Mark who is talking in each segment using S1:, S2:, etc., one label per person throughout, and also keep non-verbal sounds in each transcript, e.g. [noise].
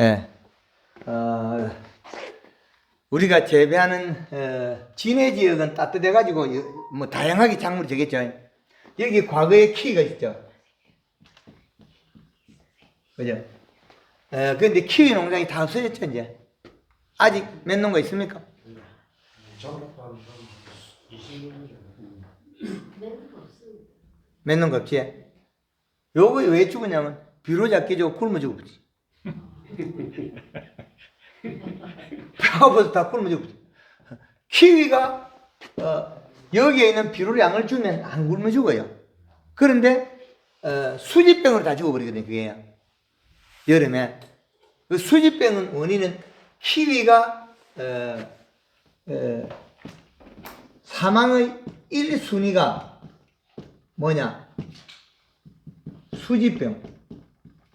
S1: 예. 어, 우리가 재배하는 어, 진해 지역은 따뜻해 가지고 여- 뭐 다양하게 작물이 되겠죠. 여기 과거에 키위가 있죠. 그죠? 어, 근데 키위 농장이 다 없어졌죠, 이제. 아직 몇 농가 있습니까? 몇 농가 없지? 요거 왜 죽었냐면, 비로 잡게 주고 굶어 죽었지. 배고파서 다 굶어 죽었지. 키위가, 어, 여기에 있는 비료 양을 주면 안 굶어 죽어요. 그런데, 어, 수지병으로 다 죽어버리거든요, 그게. 여름에. 그 수지병은 원인은 키위가, 어, 어, 사망의 1순위가 뭐냐? 수지병.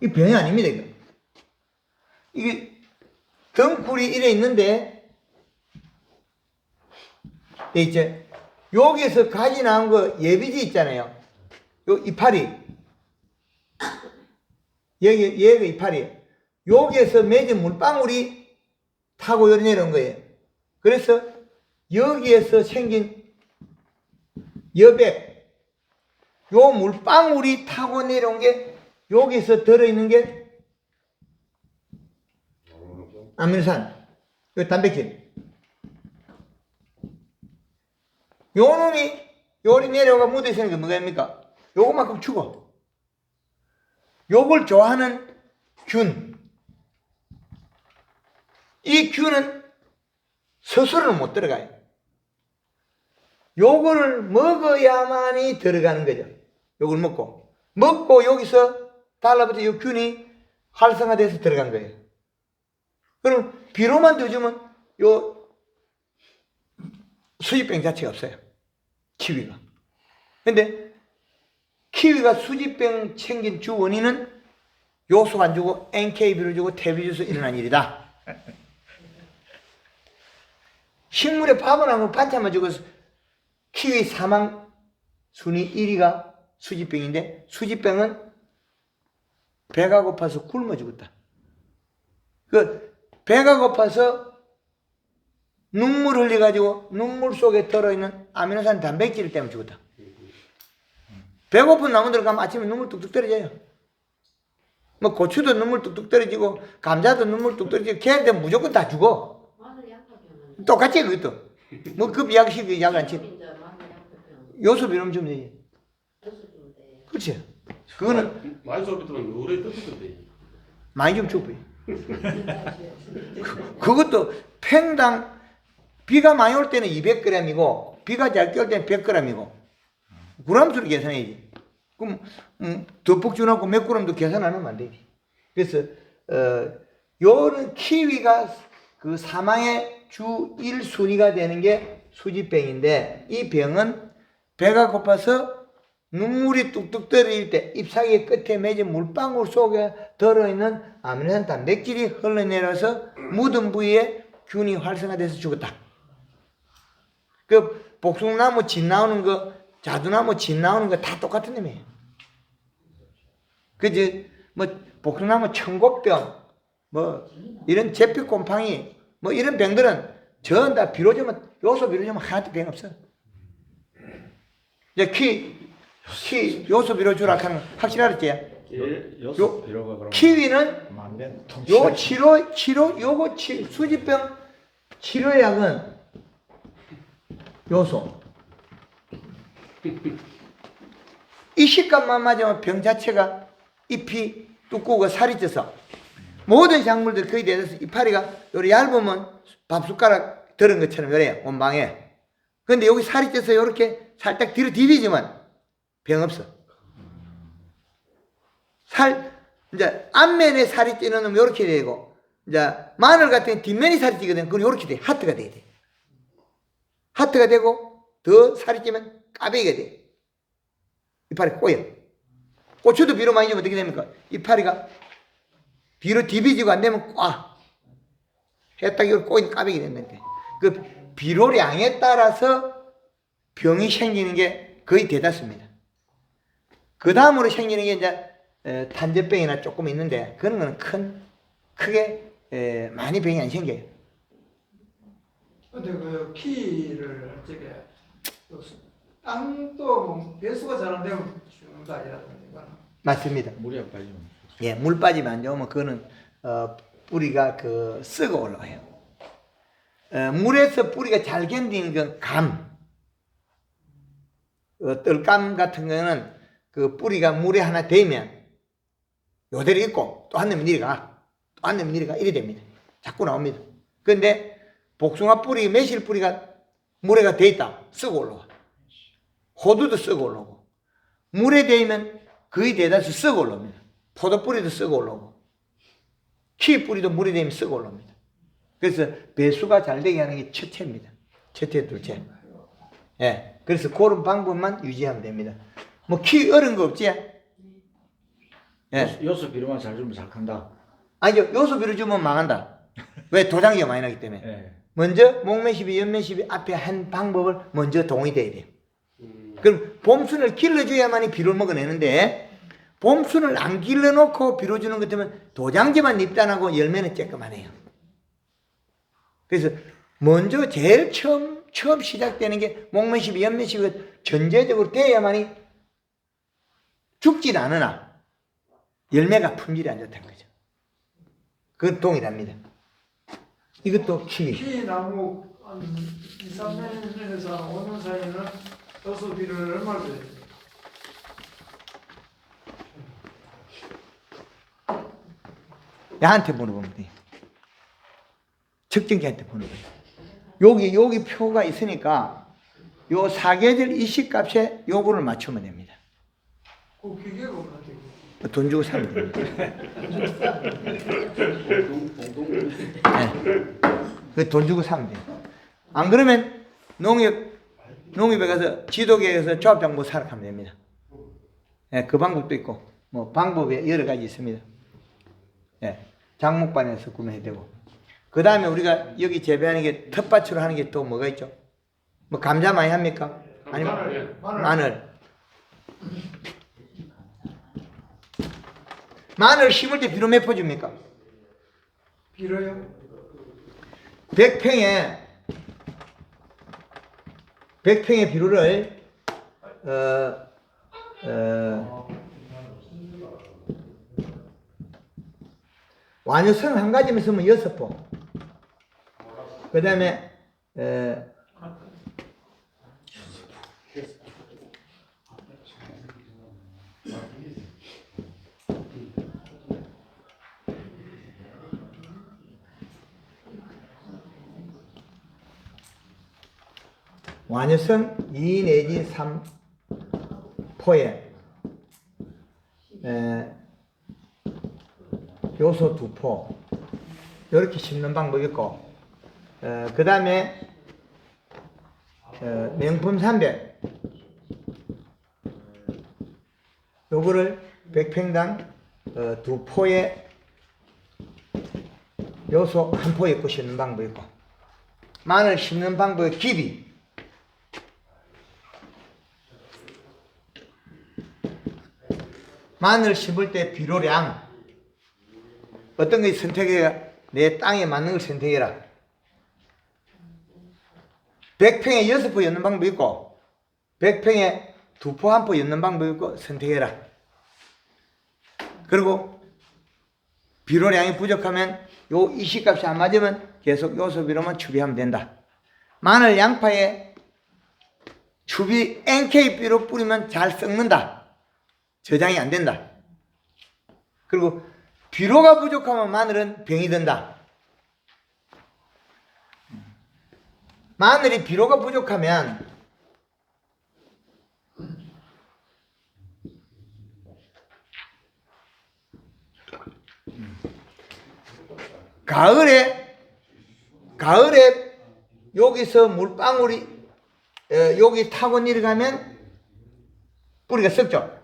S1: 이 병이 아닙니다, 이거. 이게 덩굴이 이래 있는데, 네, 이제 여기서 가지 나온 거 예비지 있잖아요. 요 이파리. 여기 얘가 이파리. 여기에서 맺은 물방울이 타고 내려온 거예요. 그래서 여기에서 생긴 여백, 요 물방울이 타고 내려온 게 여기서 들어있는 게 아미노산, 요 단백질. 요 놈이 요리 내려가 묻어 있으니까 뭐가 됩니까? 요거만큼 죽어. 요걸 좋아하는 균. 이 균은 스스로는 못 들어가요. 요거를 먹어야만이 들어가는 거죠. 요걸 먹고. 먹고 여기서 달라붙어 요 균이 활성화돼서 들어간 거예요. 그럼 비료만 더 주면 요 수지병 자체가 없어요. 키위가. 근데 키위가 수지병 챙긴 주 원인은 요소 안 주고 NK비를 주고 태비 줘서 일어난 일이다. [laughs] 식물에 밥을 안 먹고 반찬만 주고 키위 사망 순위 1위가 수지병인데 수지병은 배가 고파서 굶어 죽었다. 그 배가 고파서 눈물 흘려가지고 눈물 속에 들어있는 아미노산 단백질 때문에 죽었다. 배고픈 나무들 가면 아침에 눈물 뚝뚝 떨어져요. 뭐 고추도 눈물 뚝뚝 떨어지고 감자도 눈물 뚝뚝 떨어지고 걔한테 무조건 다 죽어. 똑같지 그것도. 뭐급 약식 약안 치.
S2: 이제 마늘 약하면
S1: 요소 비름 주면 되지. 그렇지. 그거는
S3: 많이
S1: 좀 주고. 그것도 팽당 비가 많이 올 때는 200g이고 비가 잘올 때는 100g이고 그람수로 계산해야지. 그럼 음, 주놓고 몇 g도 계산 안 하면 안 되지. 그래서 어 요는 키위가 그 사망의 주 1순위가 되는 게 수지병인데 이 병은 배가 고파서 눈물이 뚝뚝 떨어질 때 잎사귀 끝에 맺은 물방울 속에 들어있는 아미노산 단백질이 흘러내려서 묻은 부위에 균이 활성화돼서 죽었다. 그 복숭나무 진 나오는 거, 자두나무 진 나오는 거 다 똑같은 놈이에요. 그지? 뭐 복숭나무 청곡병, 뭐 이런 제피 곰팡이, 뭐 이런 병들은 전부 다 비료 주면 요소 비료 주면 하나도 병 없어. 이제 키, 키 요소 비료 주라 하는 확실하겠지?
S4: 예,
S1: 요-
S4: 비료가 그럼
S1: 키위는
S4: 만면
S1: 요 치료 치료 요거 치, 수지병 치료약은 요소. 이 식감만 맞으면 병 자체가 잎이 두꺼우고 살이 쪄서 모든 작물들 거의 대해서 이파리가 요리 얇으면 밥 숟가락 들은 것처럼 요래요. 원방에. 근데 여기 살이 쪄서 요렇게 살짝 뒤로 디비지만 병 없어 살, 이제 앞면에 살이 찌는 놈 이렇게 되고, 이제 마늘 같은 뒷면이 살이 찌거든. 그건 이렇게 돼. 하트가 돼야 돼. 하트가 되고, 더 살이 찌면 까베기가 돼. 이파리 꼬여. 고추도 비료 많이 주면 어떻게 됩니까? 이파리가 비료 디비지고 안 되면 꽉. 했다가 이걸 꼬인 까베기 된다니까. 그 비료량에 따라서 병이 생기는 게 거의 대다수입니다. 그 다음으로 생기는 게 이제 에, 탄저병이나 조금 있는데 그런 거는 큰 크게 에, 많이 병이 안 생겨요.
S4: 근데 그 키를 저게 또 땅도 뭐 배수가 잘 안 되면 죽는 거 아니라든가
S1: 맞습니다.
S5: 물이 안 빠지면.
S1: 예, 물 빠지면 안 좋으면 그거는 어, 뿌리가 그 썩어 올라와요. 어, 물에서 뿌리가 잘 견디는 건 감. 어, 뜰감 같은 거는 그 뿌리가 물에 하나 대면 요대로 있고 또 한 놈이 내려가 또 한 놈이 내려가 이래 됩니다. 자꾸 나옵니다. 근데 복숭아 뿌리, 매실 뿌리가 물에가 돼 있다. 썩어 올라와. 호두도 썩어 올라오고 물에 대면 거의 대다수 썩어 올라옵니다. 포도 뿌리도 썩어 올라오고 키 뿌리도 물에 대면 썩어 올라옵니다. 그래서 배수가 잘 되게 하는 게 첫째입니다. 첫째, 둘째. 예. 그래서 그런 방법만 유지하면 됩니다. 뭐 키 어려운 거 없지? 예.
S5: 요소 비료만 잘 주면 잘 큰다.
S1: 아니죠. 요소비를 주면 망한다. 왜? 도장기가 많이 나기 때문에.
S5: 예.
S1: 먼저 목매시비, 연매시비 앞에 한 방법을 먼저 동의돼야 돼요.
S3: 음.
S1: 그럼 봄순을 길러줘야만이 비료를 먹어내는데 봄순을 안 길러놓고 비료 주는 것 때문에 도장지만 입단하고 열매는 쬐끄만해요. 그래서 먼저 제일 처음 처음 시작되는 게 목매시비, 연매시비가 전제적으로 돼야만이 죽질 않으나 열매가 품질이 안 좋다는 거죠. 그건 동일합니다. 이것도 키.
S4: 키 나무 한 2, 3년에서 5년 사이에는 여수 비료를 얼마나 줘야 돼요?
S1: 나한테 물어보면 돼. 측정기한테 돼. 여기, 여기 표가 있으니까 요 사계절 이식값에 요거를 맞추면 됩니다.
S4: 그 기계가
S1: 돈 주고 사면 됩니다. 그돈 주고 사면 돼요. 안 그러면 농협, 농협에 가서 지도계에서 조합장부 사러 가면 됩니다. 예, 그 방법도 있고, 뭐, 방법이 여러 가지 있습니다. 예, 장목반에서 구매해야 되고. 그 다음에 우리가 여기 재배하는 게 텃밭으로 하는 게 또 뭐가 있죠? 뭐, 감자 많이 합니까? 아니면
S3: 마늘.
S4: 마늘.
S1: 마늘. 심을 때 비료 몇포 줍니까?
S4: 비료요?
S1: 100평에 100평의 비료를 어, 어, 완효성 한 가지만 쓰면 여섯 포. 그 다음에 어, 완효성 2 내지 3 포에 에, 요소 두 포. 이렇게 심는 방법이 있고 그 다음에 어, 명품 300 요거를 100평당 어, 두 포에 요소 한 포에 있고 심는 방법이 있고 마늘 심는 방법의 길이 마늘 심을 때 비료량 어떤 걸 선택해야 내 땅에 맞는 걸 선택해라. 100평에 6포 였는 방법이 있고 100평에 2포, 1포 였는 방법이 있고 선택해라. 그리고 비료량이 부족하면 요 이식값이 안 맞으면 계속 요소 비료만 추비하면 된다. 마늘 양파에 추비 NK비료 뿌리면 잘 썩는다. 저장이 안 된다. 그리고 비료가 부족하면 마늘은 병이 든다. 마늘이 비료가 부족하면 가을에 가을에 여기서 물방울이 어, 여기 타고 내려가면 뿌리가 썩죠.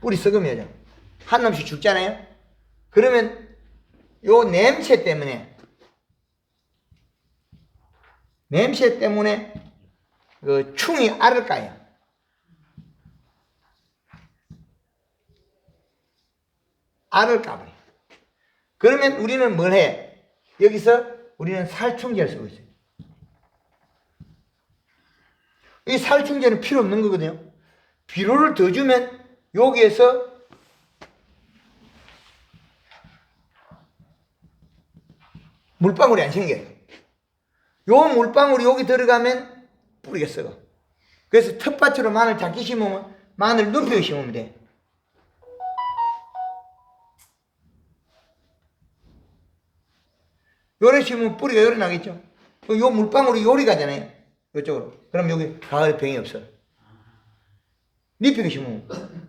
S1: 뿌리 썩으면 한 놈씩 죽잖아요. 그러면 요 냄새 때문에 냄새 때문에 그 충이 앓을까요? 알을까 봐요. 그러면 우리는 뭘 해? 여기서 우리는 살충제를 쓰고 있어요. 이 살충제는 필요 없는 거거든요. 비료를 더 주면 여기에서 물방울이 안 생겨요. 요 물방울이 여기 들어가면 뿌리가 썩어. 그래서 텃밭으로 마늘 작게 심으면 마늘 눕혀 심으면 돼. 요래 심으면 뿌리가 요래 나겠죠. 그요 물방울이 요리 가잖아요. 요쪽으로. 그럼 여기 가을에 병이 없어. 잎이 심으면.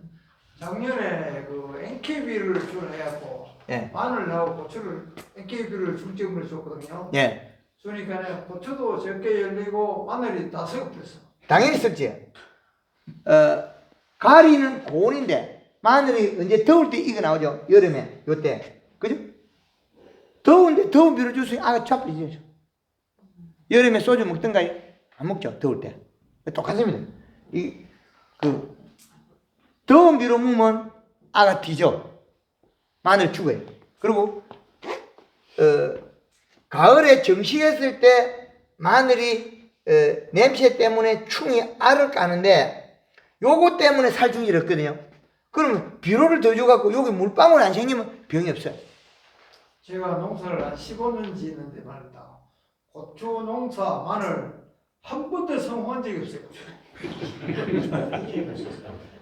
S4: 작년에 그 NKB를 주로 해갖고
S1: 예.
S4: 마늘하고 고추를 NKB를 중점으로 줬거든요.
S1: 예.
S4: 그러니까 고추도 적게 열리고 마늘이 다 썩어버렸어.
S1: 당연히 썩지. 어, 가리는 고온인데, 마늘이 언제 더울 때 이거 나오죠. 여름에, 요때. 그죠? 더운데, 더운 비료 주스면 아가 차버리죠. 여름에 소주 먹던가요? 안 먹죠. 더울 때. 똑같습니다. 이, 그, 더운 비료 먹으면 아가 뒤져. 마늘 죽어요. 그리고, 어, 가을에 정식했을 때 마늘이 어, 냄새 때문에 충이 알을 까는데 요거 때문에 살충제를 했거든요. 그러면 비료를 더 줘갖고 여기 물방울 안 생기면 병이 없어요.
S4: 제가 농사를 한 15년 지었는데 말이다. 고추 농사, 마늘 한 번도 성공한 적이 없어요. [laughs]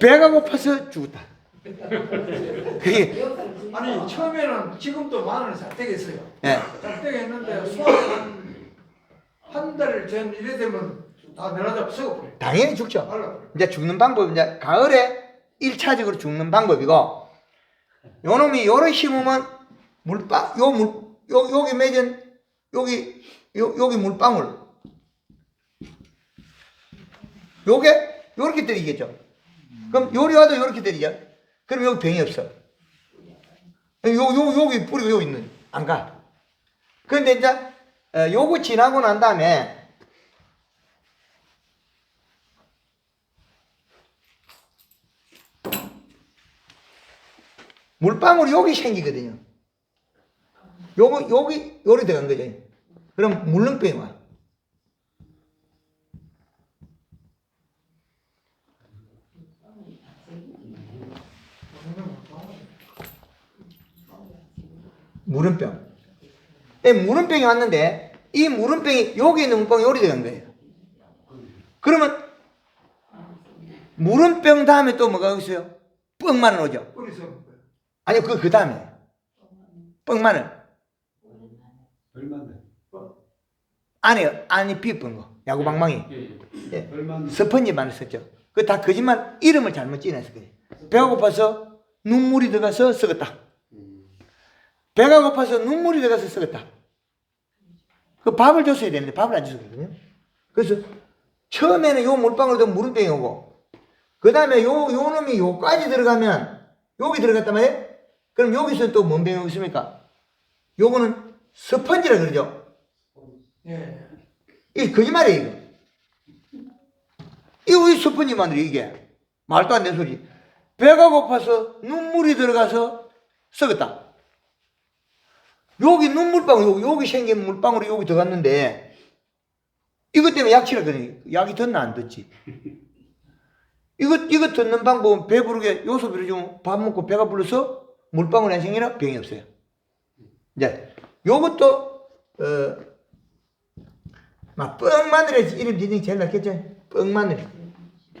S1: 배가 고파서 죽었다. 그게
S4: 아니 처음에는 지금도 마늘 잘 되겠어요.
S1: 예.
S4: 잘 되겠는데 수확 한달 전 이래 되면 다 내려다 썩어버려.
S1: 당연히 죽죠. 이제 죽는 방법 이제 가을에 일차적으로 죽는 방법이고 요 놈이 요래 심으면 물방 요물 요 여기 맺은 여기 요 여기 물방울 요게 요렇게 때리겠죠. 그럼 요리 와도 요렇게 때리죠. 그럼 여기 병이 없어. 요, 요, 여기 뿌리가 여기 있는, 안 가. 그런데 이제, 어, 요거 지나고 난 다음에, 물방울이 여기 생기거든요. 요거, 여기, 요리 들어간 거죠. 그럼 물렁병이 와. 물음병. 이 물음병이 왔는데 이 물음병이 여기 있는 요리 들어간 거예요. 그러면 물음병 다음에 또 뭐가 있어요? 뻥마늘 오죠.
S4: 뿌리 썩은 거예요.
S1: 아니 그그 다음에 뻥마늘? 안에 안이 비쁜 거 야구방망이
S3: 예, 예.
S1: 예. 스펀지 마늘 썼죠. 그 다 거짓말 이름을 잘못 지냈을 거예요. 배가 고파서 눈물이 들어가서 썩었다.
S3: 음.
S1: 배가 고파서 눈물이 들어가서 썩었다. 그 밥을 줬어야 되는데 밥을 안 줬거든요. 그래서 처음에는 요 물방울도 물음병이 오고 그 다음에 요, 요 놈이 요까지 들어가면 여기 들어갔단 말이에요. 그럼 여기서 또 뭔 병이 있습니까? 요거는 스펀지라 그러죠.
S4: 예.
S1: 이게 거짓말이에요, 이거. 이거 왜 스펀지 만들어, 이게? 말도 안 되는 소리. 배가 고파서 눈물이 들어가서 썩었다. 여기 눈물방울, 여기, 생긴 물방울이 여기 들어갔는데, 이것 때문에 약 치라거든요. 약이 덧나, 안 덧지? 이거, 이거 듣는 방법은 배부르게 요소비를 좀 밥 먹고 배가 불러서 물방울이 안 생기나 병이 없어요. 이제, 요것도, 어, 막 뻥마늘에 이름 지는 게 제일 낫겠죠? 뻥마늘.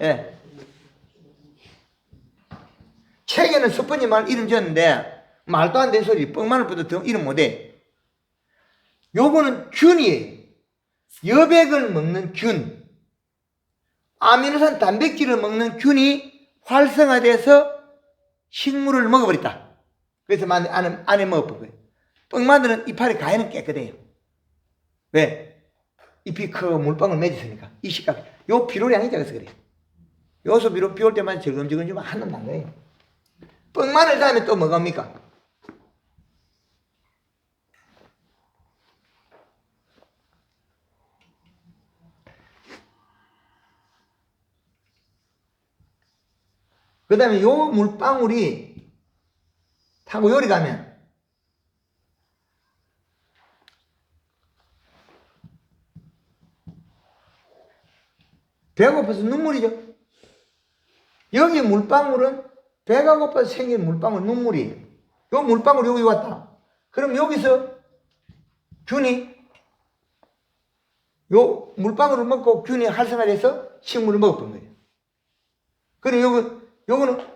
S1: 예. 책에는 스펀지 말 이름 지었는데 말도 안 되는 소리 뻥마늘보다 더 이름 못해. 요거는 균이에요. 여백을 먹는 균. 아미노산 단백질을 먹는 균이 활성화돼서 식물을 먹어버렸다. 그래서 안에, 안에 먹어본 거예요. 뻥마늘은 이파리 가해는 깨끗해요. 왜? 잎이 크고 물방울 맺었으니까 이 식감 요 비료량이 작아서 그래요 요소 비료 비올 때마다 절금절금 좀 하는 난 거예요 뻥마늘 다음에 또 뭐가 옵니까? 그 다음에 요 물방울이 타고 요리 가면 배가 고파서 눈물이죠. 여기 물방울은 배가 고파서 생긴 물방울 눈물이에요. 요 물방울 여기 왔다. 그럼 여기서 균이 요 물방울을 먹고 균이 활성화돼서 식물을 먹었던 거예요. 그럼 요거 요거는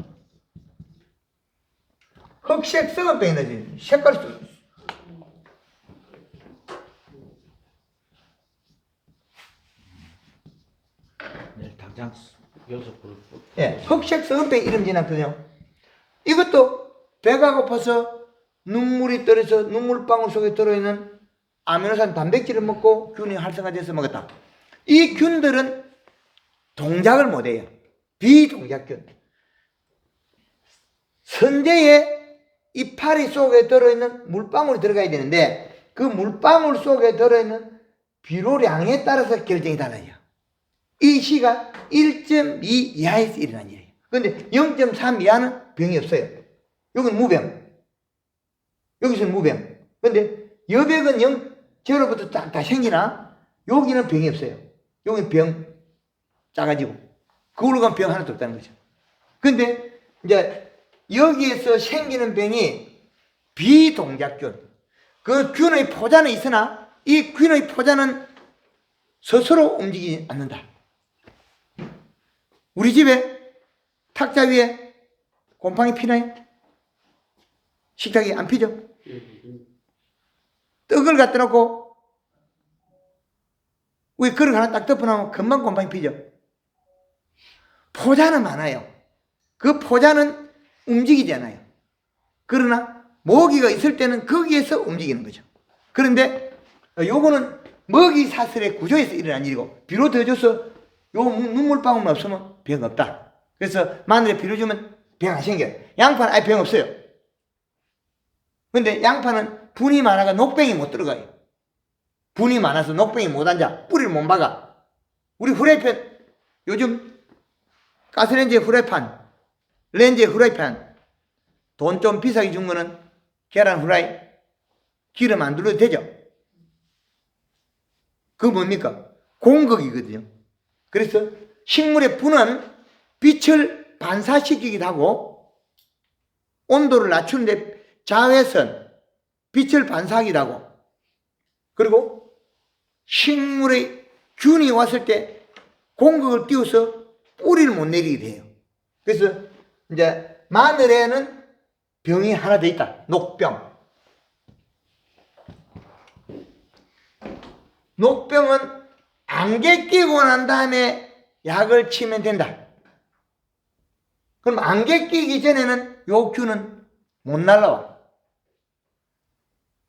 S1: 흑색 썩은병이 나지. 색깔이 좀-
S5: 네, 당장 여섯 그룹.
S1: 예, 흑색 썩은병 이름 지났거든요. 이것도 배가 고파서 눈물이 떨어져 눈물방울 속에 들어있는 아미노산 단백질을 먹고 균이 활성화돼서 먹었다. 이 균들은 동작을 못해요. 비동작균. 선제에 이파리 속에 들어있는 물방울이 들어가야 되는데 그 물방울 속에 들어있는 비료량에 따라서 결정이 달라요. 이 시가 1.2 이하에서 일어난 일이에요. 근데 0.3 이하는 병이 없어요. 여기는 무병. 여기서는 무병. 근데 여백은 0, 제로부터 다, 다 생기나 여기는 병이 없어요. 여기는 병 작아지고 그걸로 가면 병 하나도 없다는 거죠. 근데 이제 여기에서 생기는 병이 비동작균. 그 균의 포자는 있으나 이 균의 포자는 스스로 움직이지 않는다. 우리 집에 탁자 위에 곰팡이 피나요? 식탁이 안 피죠? 떡을 갖다 놓고 위에 그릇 하나 딱 덮어놓으면 금방 곰팡이 피죠? 포자는 많아요. 그 포자는 움직이지 않아요. 그러나 모기가 있을 때는 거기에서 움직이는 거죠. 그런데 요거는 먹이 사슬의 구조에서 일어난 일이고 비료 더 줘서 요 눈물 방울만 없으면 병 없다. 그래서 마늘에 비료 주면 병 안 생겨요. 양파는 아예 병 없어요. 근데 양파는 분이 많아가 녹병이 못 들어가요. 분이 많아서 녹병이 못 앉아. 뿌리를 못 박아. 우리 후라이팬, 요즘 가스레인지 후라이팬, 렌지 후라이팬, 돈 좀 비싸게 준 거는 계란 후라이, 기름 안 둘러도 되죠? 그거 뭡니까? 공극이거든요. 그래서 식물의 분은 빛을 반사시키기도 하고 온도를 낮추는데 자외선, 빛을 반사하기도 하고 그리고 식물의 균이 왔을 때 공극을 띄워서 뿌리를 못 내리게 돼요. 그래서 이제 마늘에는 병이 하나 더 있다. 녹병. 녹병은 안개 끼고 난 다음에 약을 치면 된다. 그럼 안개 끼기 전에는 요 균은 못 날라와.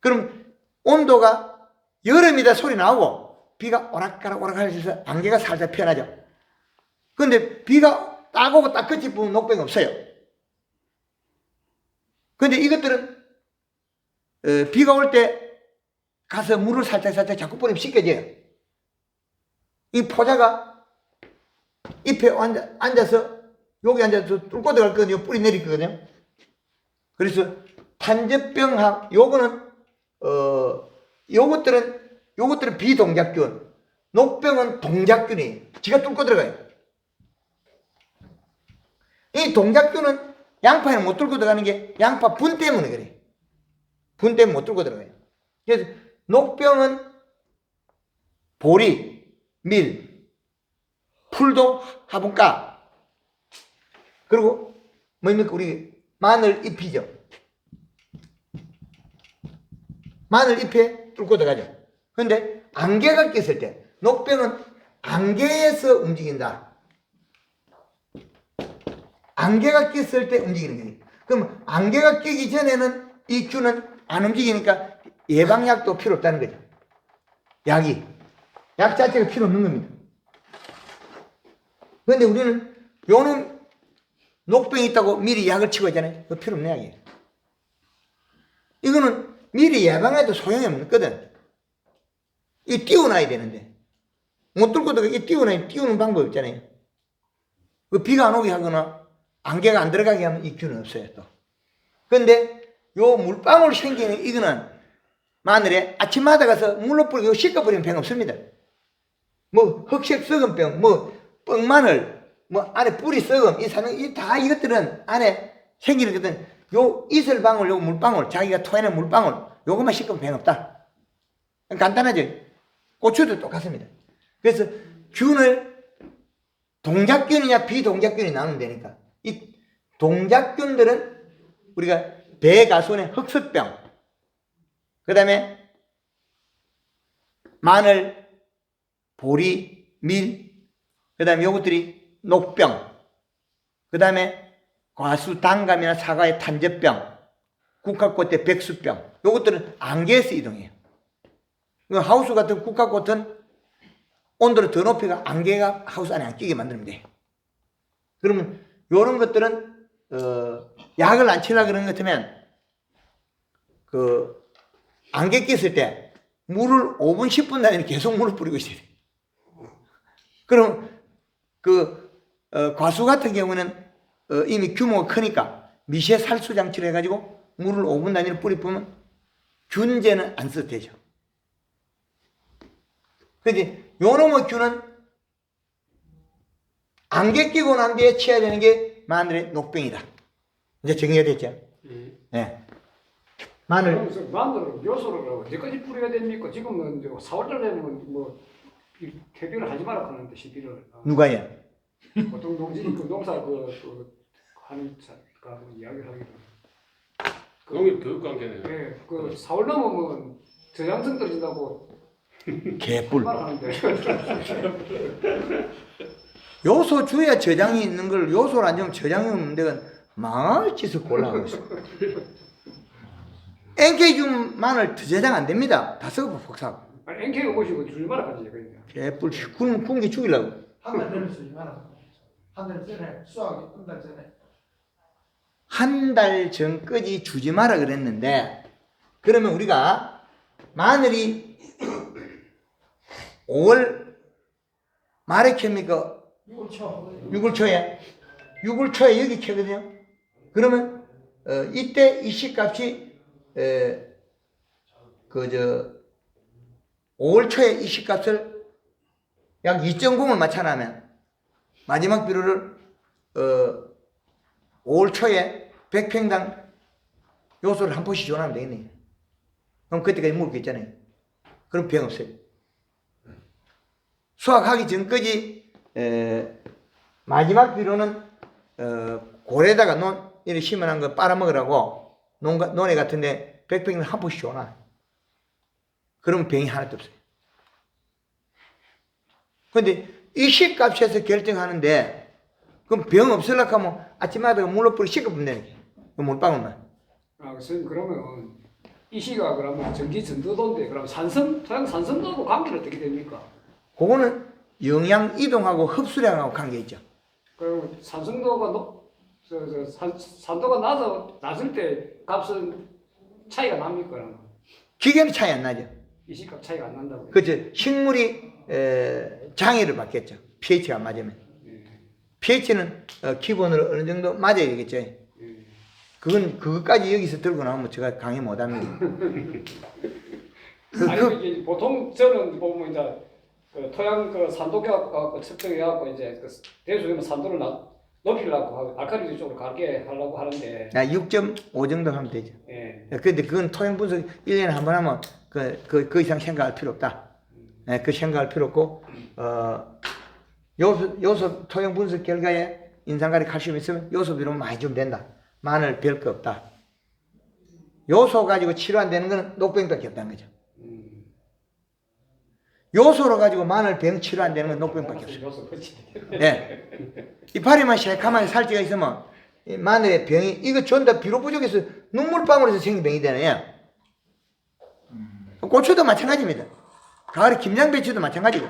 S1: 그럼 온도가 여름이다 소리 나오고 비가 오락가락 오락가락 해서 안개가 살짝 피어나죠. 근데 비가 딱 오고 딱 끝이 보면 녹병이 없어요. 근데 이것들은 어, 비가 올 때 가서 물을 살짝 살짝 자꾸 뿌리면 씻겨져요. 이 포자가 잎에 앉아, 앉아 서 여기 앉아서 뚫고 들어갈 거거든요. 뿌리 내릴 거거든요. 그래서 탄저병학 요거는 어 요것들은 요것들은 비동작균, 녹병은 동작균이에요. 지가 뚫고 들어가요. 이 동작균은 양파에는 못 뚫고 들어가는 게 양파 분 때문에 그래. 분 때문에 못 뚫고 들어가요. 그래서 녹병은 보리, 밀, 풀도 화분가, 그리고 뭡니까 우리 마늘 잎이죠. 마늘 잎에 뚫고 들어가죠. 근데 안개가 꼈을 때 녹병은 안개에서 움직인다. 안개가 꼈을 때 움직이는 거예요. 그럼 안개가 끼기 전에는 이 균은 안 움직이니까 예방약도 필요 없다는 거죠. 약이. 약 자체가 필요 없는 겁니다. 그런데 우리는 요놈 녹병이 있다고 미리 약을 치고 있잖아요. 그 필요 없는 약이에요. 이거는 미리 예방해도 소용이 없거든. 이 띄워놔야 되는데. 못 들어가, 이 띄워놔야, 띄우는 방법 있잖아요. 그 비가 안 오게 하거나 안개가 안 들어가게 하면 이 균은 없어요, 또. 근데 요 물방울 생기는 이거는 마늘에 아침마다 가서 물로 뿌리고 씻어버리면 병 없습니다. 뭐 흑색 썩은 병, 뭐 뻥마늘, 뭐 안에 뿌리 썩음, 이 사는 이다 이것들은 안에 생기는 것들은 요 이슬방울, 요 물방울, 자기가 토해낸 물방울, 요것만 씻으면 병 없다. 간단하죠. 고추도 똑같습니다. 그래서 균을 동작균이냐 비동작균이 나누면 되니까 이 동작균들은 우리가 배가손의 흑석병, 그 다음에 마늘, 보리, 밀, 그 다음에 요것들이 녹병, 그 다음에 과수, 단감이나 사과의 탄저병, 국화꽃의 백수병, 요것들은 안개에서 이동해요. 그 하우스 같은 국화꽃은 온도를 더 높이가 안개가 하우스 안에 안 끼게 만들면 돼요. 그러면 요런 것들은 어, 약을 안 치려 그러는 것 같으면 그 안개 꼈을 때 물을 5분 10분 단위로 계속 물을 뿌리고 있어야 돼. 그럼 그 어, 과수 같은 경우는 어, 이미 규모가 크니까 미세 살수 장치를 해가지고 물을 5분 단위로 뿌리 뿌면 균제는 안 써도 되죠. 근데 요놈의 균은 안개 끼고 난 뒤에 치어야 되는 게 마늘의 녹병이다. 이제 정리가 됐죠?
S3: 예.
S1: 네. 마늘
S6: 마늘을 요소를 언제까지 뿌려야 됩니까? 지금은 이제 4월달 되면 뭐이 퇴비를 하지 말라 하는 데 시비를 어,
S1: 누가요?
S6: 보통 농지 그 농사 그, 그 하는 자가 뭐 이야기를 하기로
S3: 농협 교육 관계네요.
S6: 예, 그 4월 넘으면 저장성 떨어진다고
S1: 개뿔.
S6: 말하는데 [laughs]
S1: 요소 주야 저장이 있는 걸 요소를 안 주면 저장이 없는 데가 망할 짓을 골라하고 있어. NK 준 마늘 더 저장 안 됩니다. 다 썩어 폭삭.
S6: 아니 NK가 모시고 주지 말라 하지 그러니까
S1: 개뿔 굶 굶기 죽이려고.
S4: 한달 전에 쓰지 마라. 한달 전에 수학이 한달 전에.
S1: 한 달 전까지 주지 마라 그랬는데 그러면 우리가 마늘이 5월 말에 캡니까?
S4: 6월 초.
S1: 6월 초에 6월 초에 여기 캐거든요. 그러면 어, 이때 이 시값이 그저 5월 초에 이 시값을 약 2.0을 맞춰나면 마지막 비료를 어, 5월 초에 100평당 요소를 한 포씩 줘나면 되겠네. 그럼 그때까지 먹을 게 있잖아요. 그럼 병 없어요. 수확하기 전까지 에, 마지막 비료는 어, 고래다가 논 이렇게 심어놓은 거 빨아먹으라고 논, 논에 같은데 백평을 한 포씩 줘놔. 그러면 병이 하나도 없어요. 근데 이 시값에서 결정하는데 그럼 병 없으려고 하면 아침마다 물로 뿌리 씻어보면. 그 물방울만.
S6: 아 선생님 그러면 이 시가 그러면 전기 전도도인데 그럼 산성 산성도하고 관계는 어떻게 됩니까?
S1: 그거는 영양 이동하고 흡수량하고 관계 있죠.
S6: 그리고 산성도가 높, 저, 저, 산, 산도가 낮아, 낮을 때 값은 차이가 납니까?
S1: 기계는 차이 안 나죠.
S6: 이시값 차이가 안 난다고.
S1: 그죠. 식물이 에, 장애를 받겠죠. pH가 안 맞으면.
S6: 예,
S1: pH는 어, 기본으로 어느 정도 맞아야 되겠죠.
S6: 예.
S1: 그건 그것까지 여기서 들고 나오면 제가 강의 못 합니다. 그, [laughs]
S6: 아니
S1: 그,
S6: 보통 저는 보면 이제 그 토양 그 산도계 갖고 측정해 갖고 이제 그 대수면 산도를 나, 높이려고 하고 알칼리 쪽으로 가게 하려고 하는데
S1: 6.5 정도 하면 되죠.
S6: 예.
S1: 근데 그건 토양 분석 1년에 한 번 하면 그, 그, 그 이상 생각할 필요 없다. 예, 그 생각할 필요 없고, 어, 요소, 요소 토양 분석 결과에 인산가리 칼슘 있으면 요소 비료만 많이 주면 된다. 마늘 별거 없다. 요소 가지고 치료 안 되는 거는 녹병밖에 없다는 거죠.
S6: 음.
S1: 요소로 가지고 마늘 병 치료 안 되는 건 녹병밖에 없어요. 예. 이파리만 새카만 살찌가 있으면 이 마늘의 병이 이거 전부 다 비료 부족해서 눈물방울에서 생긴 병이 되네요. 고추도 마찬가지입니다. 가을에 김장배추도 마찬가지고.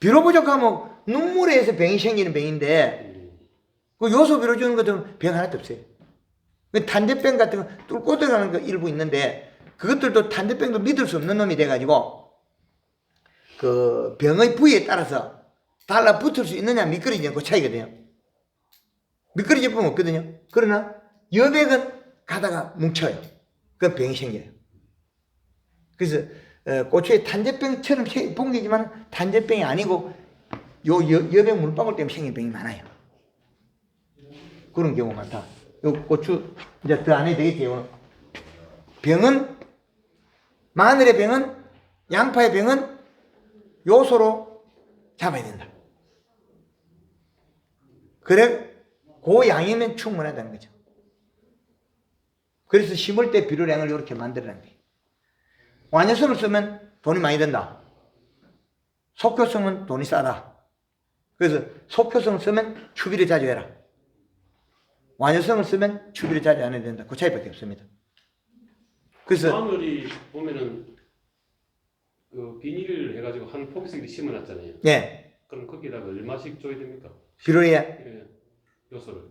S1: 비료 부족하면 눈물에서 병이 생기는 병인데 그 요소 비료 주는 것들은 병 하나도 없어요. 그 탄저병 같은 거 뚫고 들어가는 거 일부 있는데 그것들도 탄저병도 믿을 수 없는 놈이 돼가지고 그 병의 부위에 따라서 달라붙을 수 있느냐 미끄러지냐 그 차이거든요. 미끄러질 뿐 없거든요. 그러나 여백은 가다가 뭉쳐요. 그럼 병이 생겨요. 그래서 어, 고추에 탄저병처럼 생- 생기지만 탄저병이 아니고 요 여, 여병 물방울 때문에 생긴 병이 많아요. 그런 경우가 많다. 요 고추 이제 더 안 해도 되겠지요. 병은 마늘의 병은 양파의 병은 요소로 잡아야 된다. 그래 그 양이면 충분하다는 거죠. 그래서 심을 때 비료량을 이렇게 만들어라는 거예요. 완효성을 쓰면 돈이 많이 든다. 속효성은 돈이 싸다. 그래서 속효성을 쓰면 추비를 자주 해라. 완효성을 쓰면 추비를 자주 안 해야 된다. 그 차이밖에 없습니다. 그래서
S3: 마늘이 보면은 그 비닐을 해가지고 한 포기씩 심어놨잖아요.
S1: 예
S3: 그럼 거기다가 얼마씩 줘야 됩니까?
S1: 비료에
S3: 예, 요소를.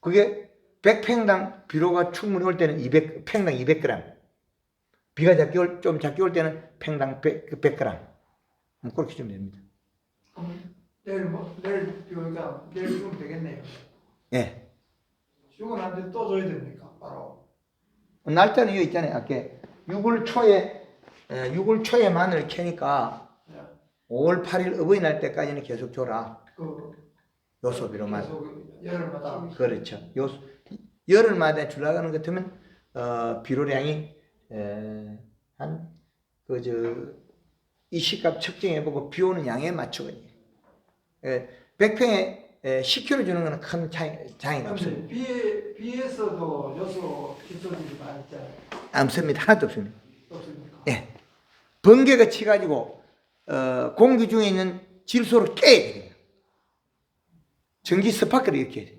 S1: 그게 100평당 비료가 충분히 올 때는 200 평당 200g. 비가 작게 올, 좀 작게 올 때는 평당 100, 100g. 뭐 그렇게 주면 됩니다.
S4: 그럼 내일 뭐 내일 비오니까 내일 주면 되겠네요.
S1: 예.
S4: 주고 난 뒤에 또 줘야 됩니까? 바로.
S1: 날짜는 이거 있잖아요. 아까 6월 초에 에, 6월 초에 마늘 캐니까
S4: 네.
S1: 5월 8일 어버이날 때까지는 계속 줘라.
S4: 그
S1: 요소비로만.
S4: 여름마다
S1: 그렇죠. 요 열흘마다 줄나가는 것 같으면 어, 비료량이 한 그 저 이시값 측정해보고 비 오는 양에 맞추거든요. 예, 100평에 에, 10kg 주는 거는 큰 차이, 차이가 없어요.
S4: 비에 비에서도 요소 기초들이 많이 있잖아요.
S1: 없습니다. 하나도 없습니다.
S4: 없습니까?
S1: 예. 번개가 치가지고 어, 공기 중에 있는 질소를 깨야 돼요. 전기 스파크를 이렇게 해야 돼요.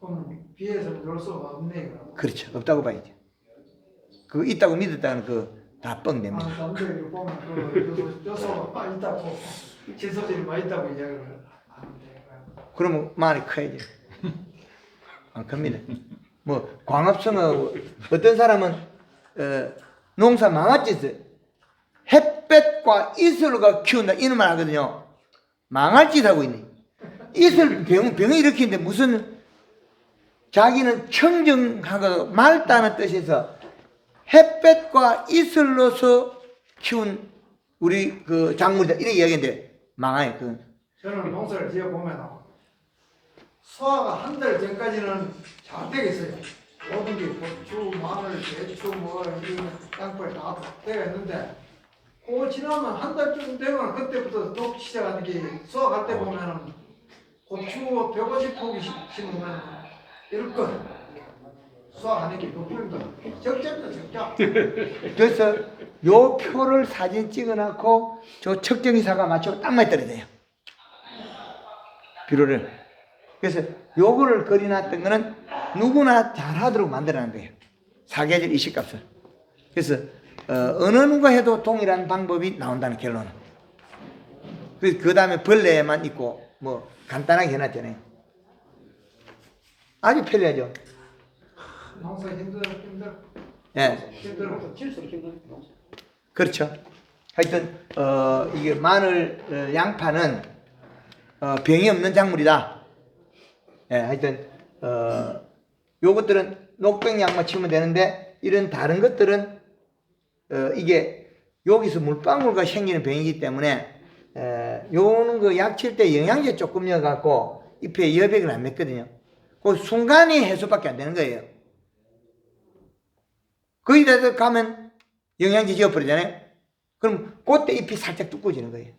S4: 그럼 비에서는 요소가 없네요. 그럼.
S1: 그렇죠. 없다고 봐야죠. 그거 있다고 믿었다는 그 다 뻥됩니다.
S4: 아, 남들 보면 그 요소 요소가 많이 있다고 질소질이 많이 있다고 이야기를 하는데
S1: 그러면 말이 커야죠. 안 큽니다. 뭐 광합성하고 어떤 사람은 어, 농사 망할짓을 햇볕과 이슬과 키운다 이런 말 하거든요. 망할 짓 하고 있네. 이슬 병 병이 일으키는데 무슨 자기는 청정하고 맑다는 뜻에서 햇볕과 이슬로서 키운 우리 그 작물이다 이렇게 이야기인데 망해요. 그
S4: 저는 농사를 지어 보면 소화가 한 달 전까지는 잘 되겠어요. 모든 게 고추, 마늘, 배추, 뭐 이런 양파 다 되겠는데 그거 지나면 한 달쯤 되면 그때부터 녹 시작하는 게 수확할 때 보면은 고추 150포기 심으면 이럴 거 수확하는 게 높습니다. 적자입니다, 적자. [laughs]
S1: 그래서 요 표를 사진 찍어놓고 저 측정기사가 맞추고 딱 맞더라 돼요. 비료를. 그래서 요거를 그려놨던 거는 누구나 잘하도록 만들어놓은 거예요. 사계절 이식값을. 그래서 어, 느 누가 해도 동일한 방법이 나온다는 결론은. 그래서 그 다음에 벌레만 있고 뭐 간단하게 해놨잖아요. 아주 편리하죠.
S4: 농사 힘들어, 힘들어,
S1: 예.
S4: 힘들어.
S1: 그렇죠. 하여튼 어, 이게 마늘 어, 양파는 어, 병이 없는 작물이다. 예, 하여튼 어, 요것들은 녹병 약만 치면 되는데 이런 다른 것들은 어, 이게 여기서 물방울과 생기는 병이기 때문에 에, 요는 그 약칠 때 영양제 조금 넣어 갖고 잎에 여백을 안 맺거든요. 그 순간이 해소밖에 안 되는 거예요. 거기다 가면 영양제 지어버리잖아요. 그럼 그때 잎이 살짝 두꺼워지는 거예요.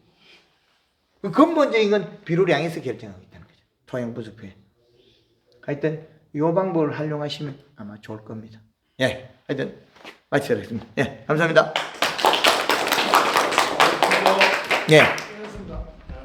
S1: 그 근본적인 건 비료량에서 결정하고 있다는 거죠. 토양 부족해. 하여튼 이 방법을 활용하시면 아마 좋을 겁니다. 예, 하여튼 마치겠습니다. 예, 감사합니다. 예.